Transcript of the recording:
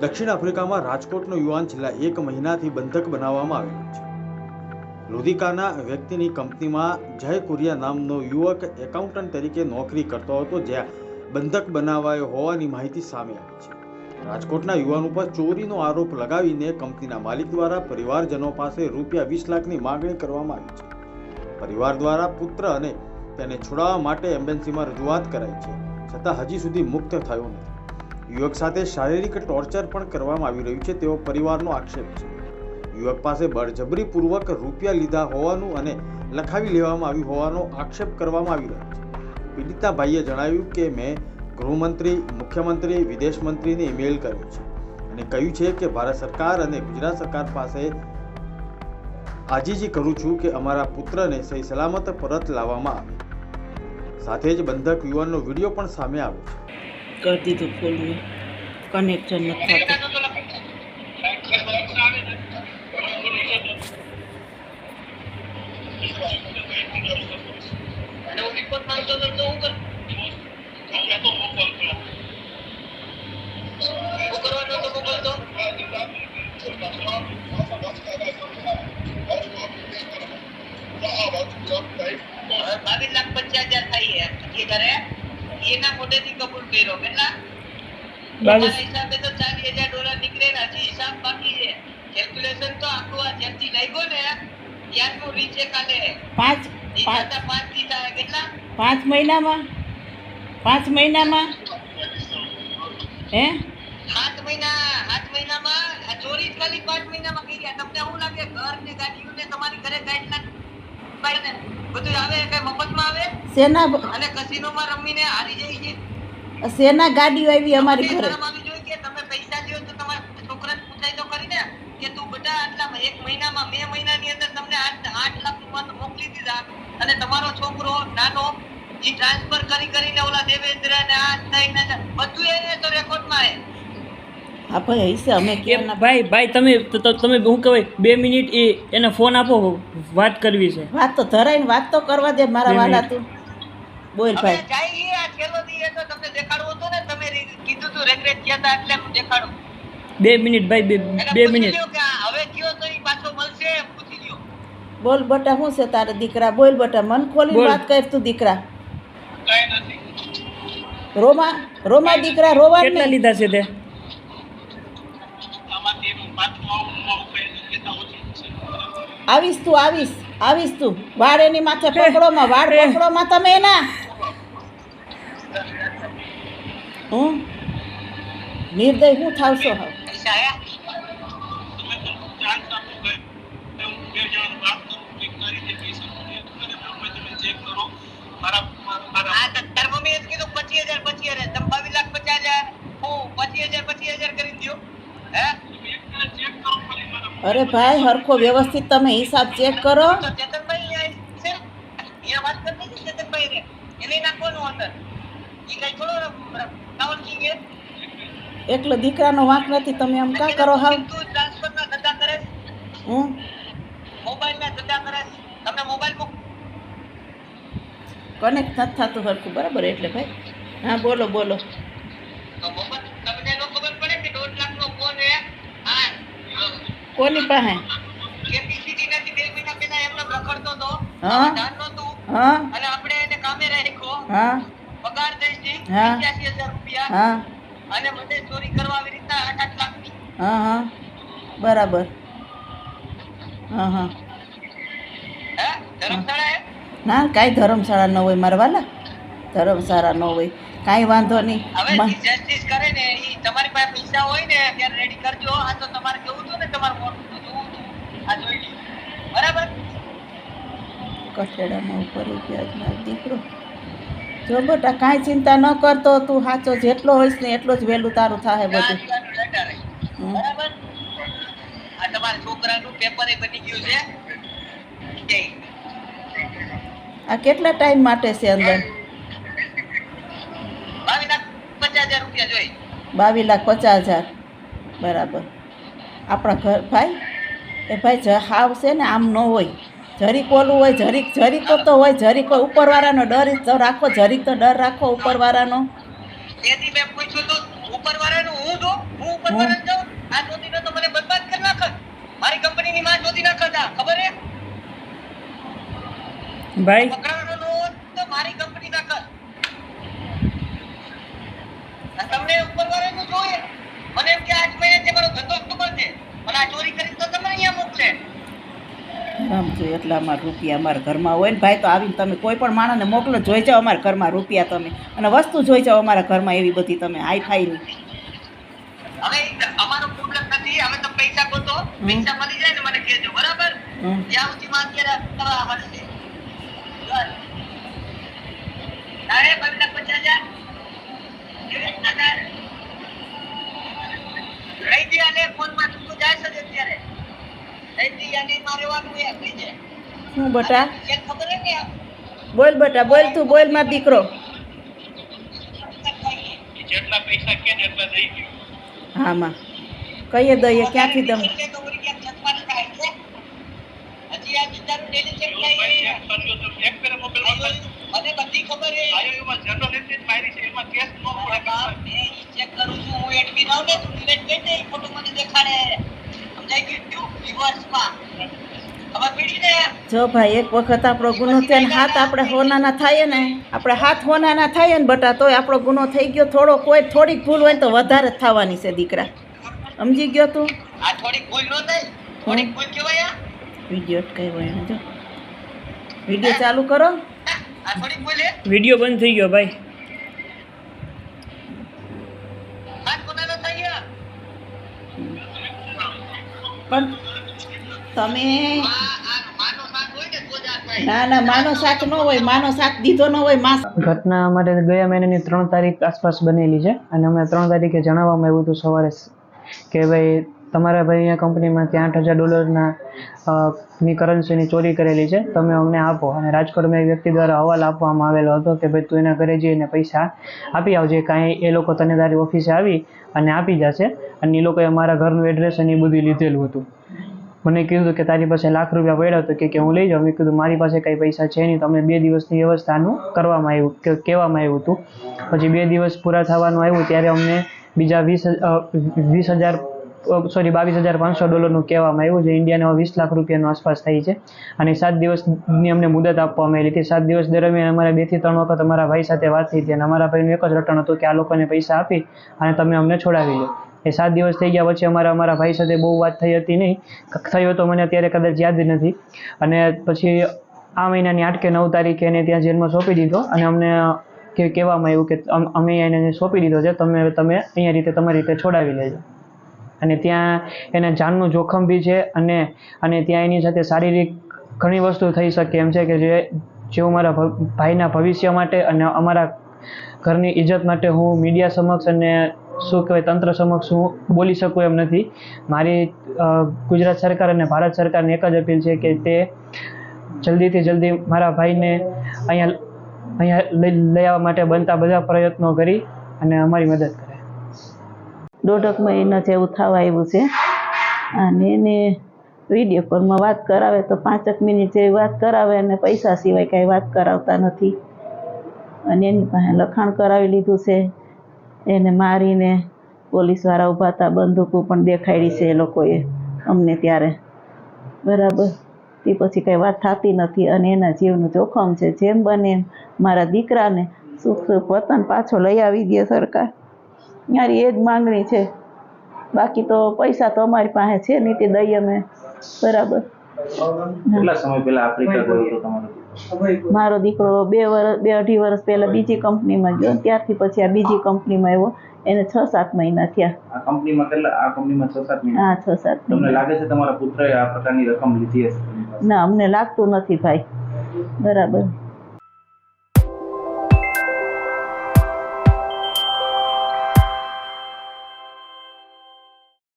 દક્ષિણ આફ્રિકામાં રાજકોટનો યુવાન છેલ્લા એક મહિનાથી બંધક બનાવવામાં આવેલો છે. લુધિકાના વ્યક્તિની કંપનીમાં જય કુરિયા નામનો યુવક એકાઉન્ટન્ટ તરીકે નોકરી કરતો હતો, જ્યાં બંધક બનાવાયો હોવાની માહિતી સામે આવી છે. રાજકોટના યુવાન ઉપર ચોરીનો આરોપ લગાવીને કંપનીના માલિક દ્વારા પરિવારજનો પાસે રૂપિયા વીસ લાખની માગણી કરવામાં આવી છે. પરિવાર દ્વારા પુત્ર અને તેને છોડાવવા માટે એમ્બેસીમાં રજૂઆત કરાઈ છે, છતાં હજી સુધી મુક્ત થયો નથી. યુવક સાથે શારીરિક ટોર્ચર પણ કરવામાં આવી રહ્યું છે, તેવો પરિવારનો આક્ષેપ છે. યુવક પાસે બળજબરીપૂર્વક રૂપિયા લીધા હોવાનું અને લખાવી લેવામાં આવ્યું હોવાનો આક્ષેપ કરવામાં આવી રહ્યો છે. પીડિતા ભાઈએ જણાવ્યું કે, મેં ગૃહમંત્રી, મુખ્યમંત્રી વિદેશ મંત્રીને ઈમેલ કર્યો છે અને કહ્યું છે કે, ભારત સરકાર અને ગુજરાત સરકાર પાસે આજીજી કરું છું કે અમારા પુત્રને સહી સલામત પરત લાવવામાં આવે. સાથે જ બંધક યુવાનનો વીડિયો પણ સામે આવ્યો છે. કરી દીધું ફૂલનું કનેક્શન નથી થતું અને હું રિપોર્ટ માંગતો હતો તો હું કર શું કરવાનો હતો મોકલતો હવે બાવીસ લાખ પચાસ હજાર થાય છે એ ઘરે એના મોઢેથી કબૂલ કર્યો. કેટલા? હિસાબે તો ચાલીસ હજાર ડોલર નીકળે હજી હિસાબ બાકી છે. કેલ્ક્યુલેશન તો આખું આ જેમથી લાગ્યો ને ત્યારનું રીચે કાલે. પાંચ પાંચ પાંચ દી થાય. કેટલા? પાંચ મહિનામાં? પાંચ મહિનામાં? હે? સાત મહિના સાત મહિનામાં? આ ચોરી ખાલી પાંચ મહિનામાં કરી. ગયા તમને શું લાગે ઘર ને ગાડીઓ ને તમારી ઘરે ગાઈડના બાઈને. બધું આવે? કઈ મફતમાં આવે? શેના અને કસિનોમાં રમીને હારી જાય છે? શેના ગાડીઓ આવી અમારી ઘરે. શરમ આવી જોઈએ કે તમે પૈસા લ્યો તો તમારા છોકરાને પૂછાય તો કરી ને કે તું બેટા આટલા એક મહિનામાં મે મહિનાની અંદર તમને આઠ લાખ રૂપિયા મોકલી દીધા અને તમારો છોકરો નાનો ઈ ટ્રાન્સફર કરી કરીને ઓલા દેવેન્દ્ર ને આ થઈને બધું એને તો રેકોર્ડમાં હે. ભાઈ હશે અમે કેમ ભાઈ ભાઈ તમે તમે શું કહેવાય? બે મિનિટ એ એને ફોન આપો વાત કરવી છે. વાત તો ધરાઈને વાત તો કરવા દે મારા વાલા તું બોલ ભાઈ. બે મિનિટ ભાઈ બે બે મિનિટ. લ્યો કે આ હવે થયો તો પાછો મળશે પૂછી બોલ બટા શું છે તારે દીકરા? બોલ બટા મન ખોલી વાત કર તું દીકરા. રોમા રોમા દીકરા રોવા કેટલા લીધા છે તે? આવીશ તું આવીશ આવીશ તું. વાળ એની માથે પકડો માં વાળ હે. પકડો માં તમે એના. હું નિર્દય હું થાવશો હવે? પૈસા આયા તમે તો ચાન્સ આપો કે હું બે જણ વાત કરું કે કરી દે પૈસા મને તમે તમે ચેક કરો મારા મારા આ તાર મમ્મી એ કીધું 25000 25000 તમે 22 લાખ 50000 હું 25000 25000 કરી દયો હે ચેક કરો ખાલી મારા અરે ભાઈ હરખો વ્યવસ્થિત તમે હિસાબ ચેક કરો. એકલો દીકરાનો વાંક નથી તમે આમ કા કરો હાલ હું કનેક્ટ નથી થતું હરખું બરાબર એટલે ભાઈ. હા બોલો બોલો. કોની પાસે? કેપેસિટી નથી બે મહિના પહેલા એમને રખડતો હતો. હા. ધ્યાન નહોતું હા? અને આપણે એને કામે રાખ્યો. હા? પગાર દઈશી 85000 રૂપિયા. હા? અને મને ચોરી કરવા આવી રીતના આઠ આઠ લાખની. હા હા. બરાબર. હા હા. હે? ધર્મશાળા ના કાંઈ ધર્મશાળા ન હોય મારા વાલા. ધર્મશાળા ન હોય કાંઈ વાંધો નહીં. હવે જસ્ટિસ કરે ને એ તમારી પાસે પૈસા હોય ને ત્યારે રેડી કરજો. આ તો તમારે કેવું હતું ને તમારું મોટું જોવું હતું. આ જોઈ લીધું બરાબર? કઠેડામાં ઉપર ગયા દીકરો. જો બેટા કાંઈ ચિંતા ન કરતો તું સાચો જેટલો હોઈશ ને એટલો જ વહેલું તારું થાય બધું. બરાબર? આ તમારા છોકરાનું પેપર બની ગયું છે. આ કેટલા ટાઈમ માટે છે અંદર બાવીસ લાખ પચાસ હજાર રૂપિયા જોઈ બાવીસ લાખ પચાસ હજાર. બરાબર. આપણા ઘર ભાઈ એ ભાઈ જ હાવ છે ને આમ ન હોય. જરીક ઓલું હોય જરીક જરીક તો હોય જરીક ઉપરવાળાનો ડર તો રાખો જરીક તો ડર રાખો ઉપરવાળાનો. તેથી મેં પૂછ્યું તો ઉપરવાળાનો હું જો? હું ઉપરવાળાને જાઉં? આ ચોથીનો તો મને બરબાદ કરી નાખત મારી કંપનીની માં ચોથી નાખત ખબર હે? ભાઈ. પકડાવાનો તો મારી કંપની નાખત તમને ઉપરવાળાનું જોઈએ. મને એમ કે આજ મહિનાથી મારો ધંધો ખબર છે પણ આ ચોરી કરી તો તમે અહીંયા મોકલે. સમજો એટલા અમારા રૂપિયા અમારા ઘરમાં હોય ને ભાઈ તો આવીને તમે કોઈ પણ માણસને મોકલો જોઈ જાઓ અમારા ઘરમાં રૂપિયા તમે. અને વસ્તુ જોઈ જાઓ અમારા ઘરમાં એવી બધી તમે હાઈ ફાઈની હવે અમારો પ્રોબ્લેમ નથી હવે તમે પૈસા ગોતો. પૈસા મળી જાય ને મને કહેજો બરાબર. જ્યાં સુધી માં અત્યારે કરવા મળશે અરે પગલા પચાસ હજાર એવી રીતના થાય. રહી દે અને ફોનમાં તું તો જાય છે જ અત્યારે રહી દે અને મારે રહેવાનું એ કહી દે શું બટા? ખબર ને? બોલ બટા બોલ તું બોલ માર દીકરો. જેટલા પૈસા કે ને એટલા દઈ ગયો. હા માં. કહીએ દઈએ ક્યાંથી તમે? હજી આ બિચારું daily check થાય મને બધી ખબર હે. અરે બાપ, મેં ચેક કરું છું. હું એડમિન આવું ને તું delete કરી દે ફોટો મને દેખાડે. સમજાઈ ગયું? જો ભાઈ એક વખત આપણો ગુનો થયો ને હાથ આપણે હોનાના થાય ને આપણે હાથ હોનાના થાય ને બટા તોય આપણો ગુનો થઈ ગયો થોડો કોઈ થોડીક ભૂલ હોય તો વધારે જ થવાની છે દીકરા. સમજી ગયો તું? આ થોડીક ભૂલ ન થાય થોડીક ભૂલ કહેવાય વીડિયો કઈ હોય જો. વીડિયો ચાલુ કરો. આ થોડીક ભૂલ હે? વીડિયો બંધ થઈ ગયો ભાઈ. પણ તમે આ આ માનો સાથ હોય ને ના ના માનો સાથ ન હોય માનો સાથ દીધો ન હોય માસ ઘટના અમારે ગયા મહિનાની ત્રણ તારીખ આસપાસ બનેલી છે અને અમે ત્રણ તારીખે જણાવવામાં આવ્યું હતું સવારે કે ભાઈ તમારા ભાઈ અહીંયા કંપનીમાંથી આઠ હજાર ડોલરના ની કરન્સીની ચોરી કરેલી છે તમે અમને આપો. અને રાજકોટમાં એક વ્યક્તિ દ્વારા અહેવાલ આપવામાં આવેલો હતો કે ભાઈ તું એના ઘરે જઈને પૈસા આપી આવજે કાંઈ એ લોકો તને તારી ઓફિસે આવી અને આપી જશે. અને એ લોકોએ અમારા ઘરનું એડ્રેસ અને એ બધું લીધેલું હતું. મને કીધું કે તારી પાસે લાખ રૂપિયા પડ્યા તો કે હું લઈ જાઉં. મેં કીધું, મારી પાસે કંઈ પૈસા છે નહીં. તો અમને બે દિવસની વ્યવસ્થાનું કરવામાં આવ્યું, કે કહેવામાં આવ્યું હતું. પછી બે દિવસ પૂરા થવાનું આવ્યું, ત્યારે અમને બીજા વીસ વીસ હજાર સોરી, બાવીસ હજાર પાંચસો ડોલરનું કહેવામાં આવ્યું, જે ઇન્ડિયાને વીસ લાખ રૂપિયાનો આસપાસ થાય છે. અને સાત દિવસની અમને મુદત આપવામાં આવેલી હતી. સાત દિવસ દરમિયાન અમારે બેથી ત્રણ વખત અમારા ભાઈ સાથે વાત થઈ હતી અને અમારા ભાઈનું એક જ રટણ હતું કે આ લોકોને પૈસા આપી અને તમે અમને છોડાવી લો. એ સાત દિવસ થઈ ગયા પછી અમારા અમારા ભાઈ સાથે બહુ વાત થઈ હતી નહીં. થયો તો મને અત્યારે કદાચ યાદ નથી. અને પછી આ મહિનાની આઠ કે નવ તારીખે એને ત્યાં જેલમાં સોંપી દીધો અને અમને કે કહેવામાં આવ્યું કે અમ- એને સોંપી દીધો છે, તમે તમે અહીંયા રીતે તમારી રીતે છોડાવી લેજો. અને ત્યાં એને જાનનું જોખમ બી છે અને અને ત્યાં એની સાથે શારીરિક ઘણી વસ્તુ થઈ શકે એમ છે કે જે જેવું મારા ભાઈના ભવિષ્ય માટે અને અમારા ઘરની ઇજ્જત માટે હું મીડિયા સમક્ષ અને શું કહેવાય, તંત્ર સમક્ષ હું બોલી શકું એમ નથી. મારી ગુજરાત સરકાર અને ભારત સરકારને એક જ અપીલ છે કે તે જલ્દીથી જલ્દી મારા ભાઈને અહીંયા અહીંયા લઈ આવવા માટે બનતા બધા પ્રયત્નો કરી અને અમારી મદદ કરે. દોઢક મહિના જેવું થવા આવ્યું છે. અને એને વીડિયો કોલમાં વાત કરાવે તો પાંચક મિનિટ જેવી વાત કરાવે અને પૈસા સિવાય કાંઈ વાત કરાવતા નથી. અને એની પાસે લખાણ કરાવી લીધું છે. એને મારીને પોલીસવાળા ઊભા હતા, બંદૂકો પણ દેખાડી છે એ લોકોએ અમને ત્યારે. બરાબર. તે પછી કંઈ વાત થતી નથી અને એના જીવનું જોખમ છે. જેમ બને મારા દીકરાને સુખ સુખ વતન પાછો લઈ આવી દે સરકાર. મારી એ જ માંગણી છે. બાકી તો પૈસા તો અમારી પાસે છે નહીં તે દઈએ અમે. બરાબર. કેટલા સમય પહેલા આફ્રિકા ગયો હતો મારો દીકરો બે વર્ષ બે અઢી વર્ષ પહેલાં બીજી કંપનીમાં ગયો. ત્યારથી પછી આ બીજી કંપનીમાં આવ્યો. એને છ સાત મહિના થયા. આ કંપનીમાં કેટલા આ કંપનીમાં છ સાત મહિના? હા છ સાત તમને લાગે છે તમારા પુત્રએ આ પ્રકારની રકમ લીધી હશે? ના અમને લાગતું નથી ભાઈ. બરાબર.